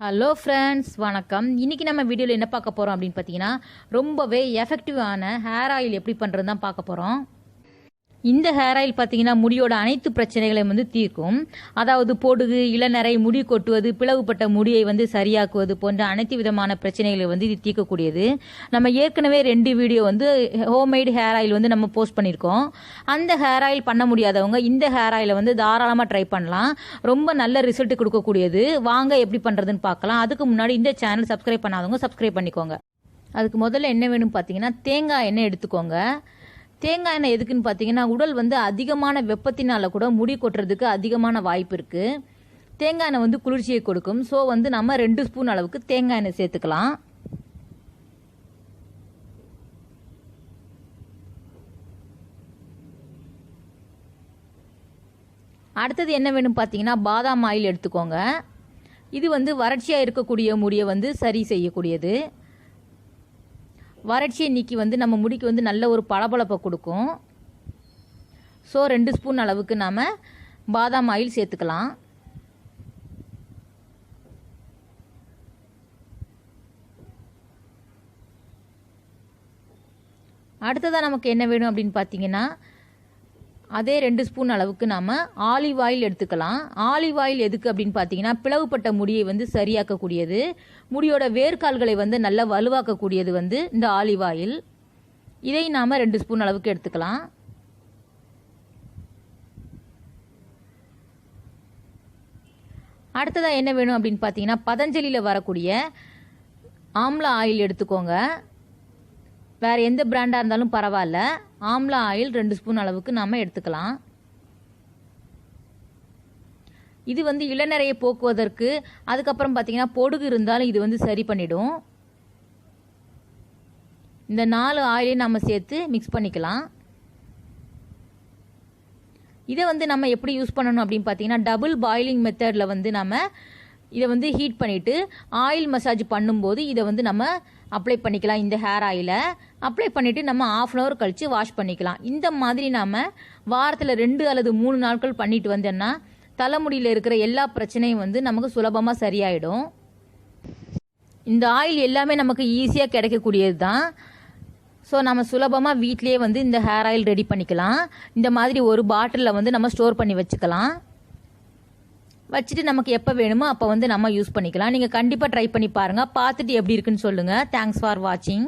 Hello friends வணக்கம். இன்றைக்கி நம்ம வீடியோவில் என்ன பார்க்க போகிறோம் அப்படின்னு பார்த்தீங்கன்னா ரொம்பவே எஃபெக்டிவான ஹேர் ஆயில் எப்படி பண்ணுறது தான் பார்க்க போகிறோம் இந்த ஹேர் ஆயில் பார்த்தீங்கன்னா முடியோட அனைத்து பிரச்சனைகளையும் வந்து தீர்க்கும். அதாவது பொடுகு இளநரை முடி கொட்டுவது பிளவுபட்ட முடியை வந்து சரியாக்குவது போன்ற அனைத்து விதமான பிரச்சனைகளை வந்து இது தீர்க்கக்கூடியது. நம்ம ஏற்கனவே ரெண்டு வீடியோ வந்து ஹோம்மேடு ஹேர் ஆயில் வந்து நம்ம போஸ்ட் பண்ணியிருக்கோம். அந்த ஹேர் ஆயில் பண்ண முடியாதவங்க இந்த ஹேர் ஆயிலை வந்து தாராளமாக ட்ரை பண்ணலாம். ரொம்ப நல்ல ரிசல்ட் கொடுக்கக்கூடியது. வாங்க எப்படி பண்ணுறதுன்னு பார்க்கலாம். அதுக்கு முன்னாடி இந்த சேனல் சப்ஸ்கிரைப் பண்ணாதவங்க சப்ஸ்கிரைப் பண்ணிக்கோங்க. அதுக்கு முதல்ல என்ன வேணும் பார்த்தீங்கன்னா தேங்காய் எண்ணெய் எடுத்துக்கோங்க. தேங்காய் எண்ணெய் எதுக்குன்னு பார்த்தீங்கன்னா உடல் வந்து அதிகமான வெப்பத்தினால கூட முடி கொட்டுறதுக்கு அதிகமான வாய்ப்பு இருக்குது தேங்காய் எண்ணெய் வந்து குளிர்ச்சியை கொடுக்கும். ஸோ வந்து நம்ம ரெண்டு ஸ்பூன் அளவுக்கு தேங்காய் எண்ணெய் சேர்த்துக்கலாம். அடுத்தது என்ன வேணும் பார்த்தீங்கன்னா பாதாம் ஆயில் எடுத்துக்கோங்க. இது வந்து வறட்சியாக இருக்கக்கூடிய முடியை வந்து சரி செய்யக்கூடியது. வறட்சியை நீக்கி வந்து நம்ம முடிக்கு வந்து நல்ல ஒரு பளபளப்பை கொடுக்கும். ஸோ ரெண்டு ஸ்பூன் அளவுக்கு நாம் பாதாம் ஆயில் சேர்த்துக்கலாம். அடுத்ததாக நமக்கு என்ன வேணும் அப்படின்னு பார்த்தீங்கன்னா அதே ரெண்டு ஸ்பூன் அளவுக்கு நாம் ஆலிவ் ஆயில் எடுத்துக்கலாம். ஆலிவ் ஆயில் எதுக்கு அப்படின்னு பார்த்தீங்கன்னா பிளவுபட்ட முடியை வந்து சரியாக்கக்கூடியது. முடியோட வேர்க்கால்களை வந்து நல்லா வலுவாக்கக்கூடியது வந்து இந்த ஆலிவ் ஆயில். இதை நாம் ரெண்டு ஸ்பூன் அளவுக்கு எடுத்துக்கலாம். அடுத்ததாக என்ன வேணும் அப்படின்னு பார்த்தீங்கன்னா பதஞ்சலியில் வரக்கூடிய ஆம்லா ஆயில் எடுத்துக்கோங்க. வேறு எந்த பிராண்டாக இருந்தாலும் பரவாயில்ல. ஆம்லா ஆயில் ரெண்டு ஸ்பூன் அளவுக்கு நாம் எடுத்துக்கலாம். இது வந்து இளநரையை போக்குவதற்கு அதுக்கப்புறம் பார்த்தீங்கன்னா பொடுகு இருந்தாலும் இது வந்து சரி பண்ணிடும். இந்த நாலு ஆயிலையும் நம்ம சேர்த்து மிக்ஸ் பண்ணிக்கலாம். இதை வந்து நம்ம எப்படி யூஸ் பண்ணணும் அப்படின்னு பார்த்தீங்கன்னா டபுள் பாயிலிங் மெத்தடில் வந்து நம்ம இதை வந்து ஹீட் பண்ணிவிட்டு ஆயில் மசாஜ் பண்ணும்போது இதை வந்து நம்ம அப்ளை பண்ணிக்கலாம் இந்த ஹேர் ஆயிலை அப்ளை பண்ணிவிட்டு நம்ம ஆஃப் அன் ஹவர் கழித்து வாஷ் பண்ணிக்கலாம். இந்த மாதிரி நாம் வாரத்தில் ரெண்டு அல்லது மூணு நாட்கள் பண்ணிட்டு வந்தோன்னா தலைமுடியில் இருக்கிற எல்லா பிரச்சனையும் வந்து நமக்கு சுலபமாக சரியாயிடும். இந்த ஆயில் எல்லாமே நமக்கு ஈஸியாக கிடைக்கக்கூடியது தான் ஸோ நம்ம சுலபமாக வீட்லேயே வந்து இந்த ஹேர் ஆயில் ரெடி பண்ணிக்கலாம். இந்த மாதிரி ஒரு பாட்டிலில் வந்து நம்ம ஸ்டோர் பண்ணி வச்சுக்கலாம். வச்சுட்டு நமக்கு எப்போ வேணுமோ அப்போ வந்து நம்ம யூஸ் பண்ணிக்கலாம். நீங்கள் கண்டிப்பாக ட்ரை பண்ணி பாருங்கள் பார்த்துட்டு எப்படி இருக்குன்னு சொல்லுங்கள் தேங்க்ஸ் ஃபார் வாட்சிங்